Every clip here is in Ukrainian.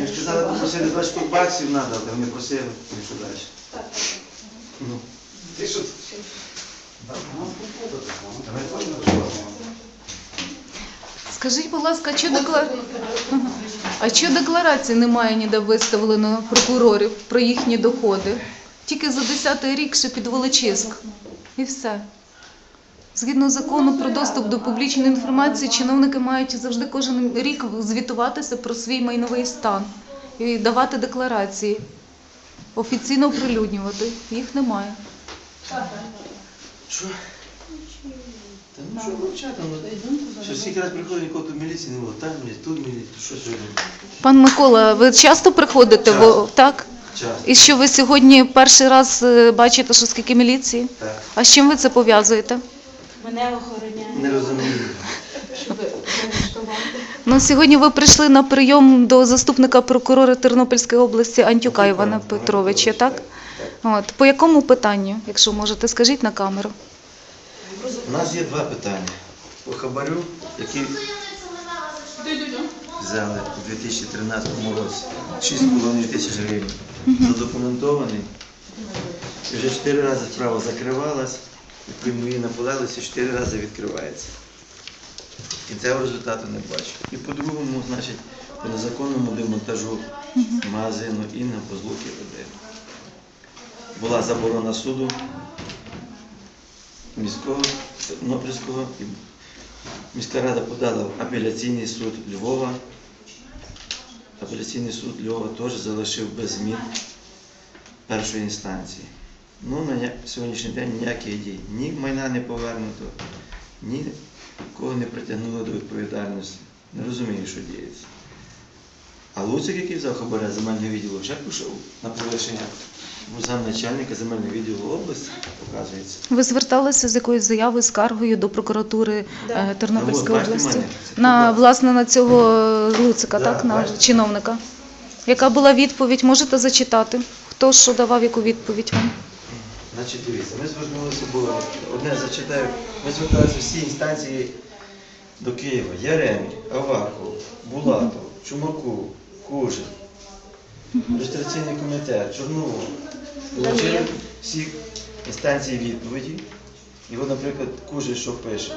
Ми ж казали, попросили 20 баксів треба, але вони просили, і що далі? Ну, ти що? Скажіть, будь ласка, а чи декла... А чи декларації немає ніде виставлено прокурорів про їхні доходи? Тільки за 10-й рік ще під Волочиськ. І все. Згідно закону про доступ до публічної інформації, чиновники мають завжди кожен рік звітуватися про свій майновий стан і давати декларації, офіційно оприлюднювати. Їх немає. Що? Та ну що мовчати, ну що скільки раз приходить, нікого тут міліції не було, там міліція, тут міліція, що сьогодні? Пан Микола, ви часто приходите? Бо, так? Час. І що ви сьогодні перший раз е, бачите, що скільки міліції? Так. А з чим ви це пов'язуєте? Мене охороняє, Не розумію. щоб арештувати. Ну, сьогодні ви прийшли на прийом до заступника прокурора Тернопільської області Антюка Івана Петровича, так? От. По якому питанню, якщо можете, скажіть на камеру. У нас є два питання. По хабарю, який взяли у 2013 році 6,5 тисяч гривень. Задокументований. І вже чотири рази справа закривалась, відповідно її наполялися, чотири рази відкривається. Кінцевого результату не бачу. І по-другому, значить, по незаконному демонтажу магазину Інна по злуки один. Була заборона суду міського Тернопільського міська рада подала в апеляційний суд Львова. Апеляційний суд Львова теж залишив без змін першої інстанції. Ну, на сьогоднішній день ніяких дій. Ні майна не повернуто, ні кого не притягнуло до відповідальності. Не розумію, що діється. А Луцик, який взяв хабаря земельного відділу, вже пішов на повищення. Був замначальника земельного відділу області, показується. Ви зверталися з якоюсь заявою, скаргою до прокуратури Да. е, Тернопільської Ну, бачите, області? мене це На власне на цього Луцика, Да, так, на бачите. чиновника. Яка була відповідь? Можете зачитати? Хто що давав яку відповідь вам? Значить, дивіться, ми звернулися, було одне зачитаю, ми зверталися всі інстанції до Києва. Яремі, Аваков, Булатов, Чумаков, Кужин, реєстраційний комітет, Чорновол. Получили всі інстанції відповіді. І от, наприклад, Кужин що пише.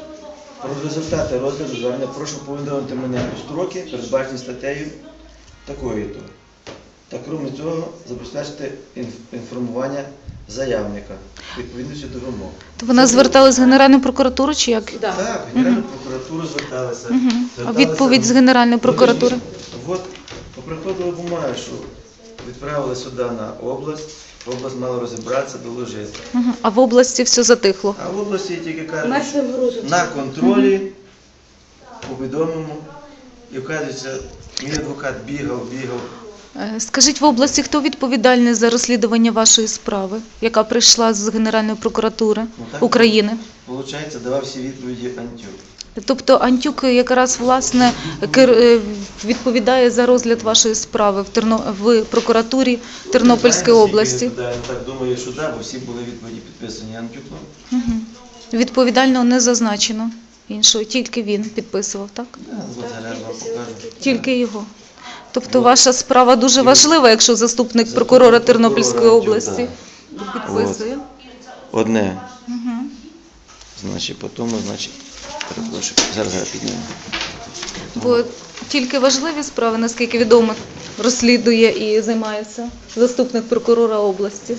Про результати розгляду звернення прошу повідомити мене у строки, передбачені статтею такою-то. Та крім цього, забезпечити інф- інформування заявника відповідності до вимог. То вона зверталась в Генеральну прокуратуру чи як? Да. Так, в Генеральну прокуратуру зверталися. Мгм. А зверталися- відповідь з Генеральної прокуратури? От поприходили бумаги, що відправили сюди на область, область мала розібратися, доложити. Мгм. А в області все затихло. А в області тільки кажуть, грузом. на контролі повідомимо. І вказується, мій адвокат бігав, бігав. Е, Скажіть, в області хто відповідальний за розслідування вашої справи, яка прийшла з Генеральної прокуратури Ну, так. України? Получається, давав всі відповіді Антюк. Тобто Антюк якраз власне е, відповідає за розгляд вашої справи в Терно... в прокуратурі Тернопільської області. Ну, Так думаю, що так, бо всі були відповіді підписані Антюком. Мгм. Відповідально не зазначено іншого, тільки він підписував, так? Вам. Тільки його. Тобто ваша справа дуже важлива, якщо заступник прокурора Тернопільської області підписує. Одне. Мгм. Значить, по тому, значить, перепрошую, зараз я підніму. Бо тільки важливі справи, наскільки відомо, розслідує і займається заступник прокурора області.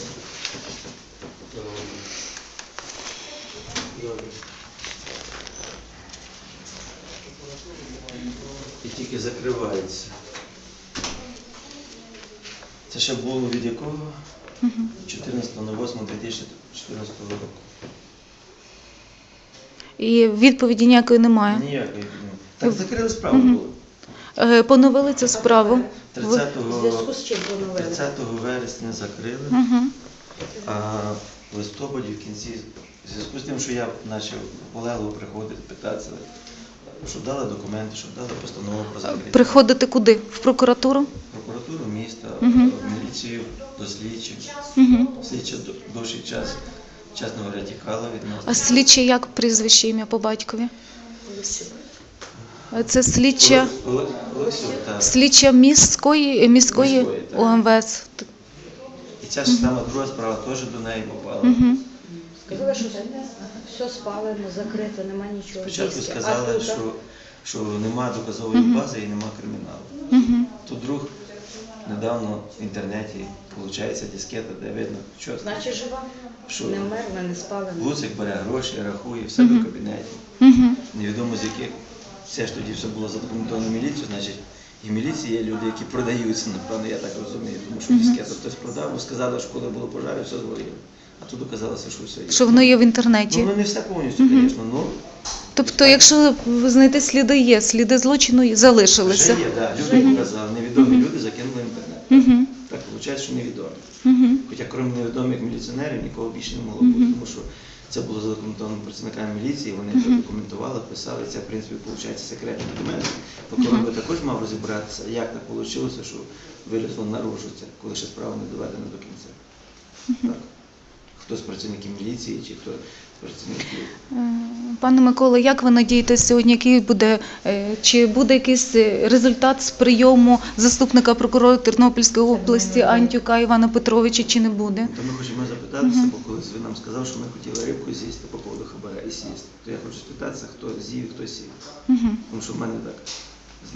І тільки закривається. Це ще було від якого? 14.08.2014 року. І відповіді ніякої немає. Ніякої. Так закрили справу Мгм. було. Е, Поновили цю справу. 30, В зв'язку з чим поновили? 30 вересня закрили, Угу. а в листопаді в кінці, в зв'язку з тим, що я почав полегло приходити, питатися, щоб дали документи, щоб дали постанову про закриття. Приходити куди? В прокуратуру? прокуратуру міста, Мгм. в міліцію, до слідчих. Угу. Слідчі до- довший час, чесно говоря, тікала від нас. А слідчі як прізвище ім'я по батькові? Е, Це слідча Оле-. Слідча міської міської Міської, так. ОМВС. І ця ж сама друга справа теж до неї попала. Угу. Сказали, що все спалено, закрито, нема нічого. Спочатку. Сказали, тут, що, що нема доказової бази і нема криміналу. Тут друг недавно в інтернеті, виходить, дискета, де видно, що Значить, жива. Що? Не вмерла, не спалена. Луцик бере гроші, рахує, все до кабінеті. Невідомо з яких. Все ж тоді все було задокументовано міліцію, значить, і в міліції є люди, які продаються, напевно, я так розумію. Тому що дискету хтось продав, бо сказали, що коли було пожар, все згоріло. А тут оказалося, що все є. Що воно є в інтернеті. ну не все повністю, звісно, ну Тобто, якщо знайти сліди є, сліди злочину вже залишилися. є, да. Люди показали, невідомі люди закинули інтернет. Угу. Так виходить, що невідомі. Угу. Хоча крім невідомих міліціонерів нікого більше не могло бути, тому що це було задокументовано працівниками міліції, вони це документували, писали. Це, в принципі, виходить секретні документи. Прокурор би також мав розібратися, як так вийшло, що вилізло наружу це, коли ще справа не доведена до кінця. Так. Хто з працівників міліції чи хто з працівників. Е, Пане Микола, як ви надієтесь сьогодні, який буде, е, чи буде якийсь е, результат з прийому заступника прокурора Тернопільської області Антюка Івана Петровича, чи не буде? То ми хочемо запитатися, бо колись ви нам сказав, що ми хотіли рибку з'їсти по поводу хабаря і сісти. То я хочу спитатися, хто з'їв, хто сів. Тому що в мене так з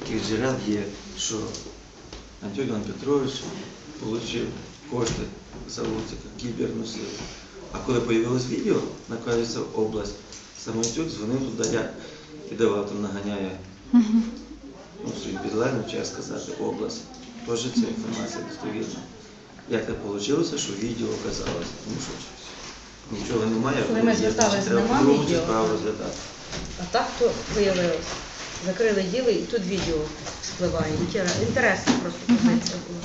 таких джерел є, що Антон Іван Петрович отримав кошти за Луцика, кіберносив. А коли з'явилось відео, наказується область, Самойчук дзвонив туди я і давав там наганяє ну, своїм підлеглим, чи сказати, область. Теж ця інформація достовірна. Як так вийшло, що відео оказалось? Тому що нічого немає, Коли ми звертались, треба нема по-другому цю відео? справу розглядати. А так то виявилось. Закрили діло і тут відео спливає. Інтера- Інтересна просто позиція була.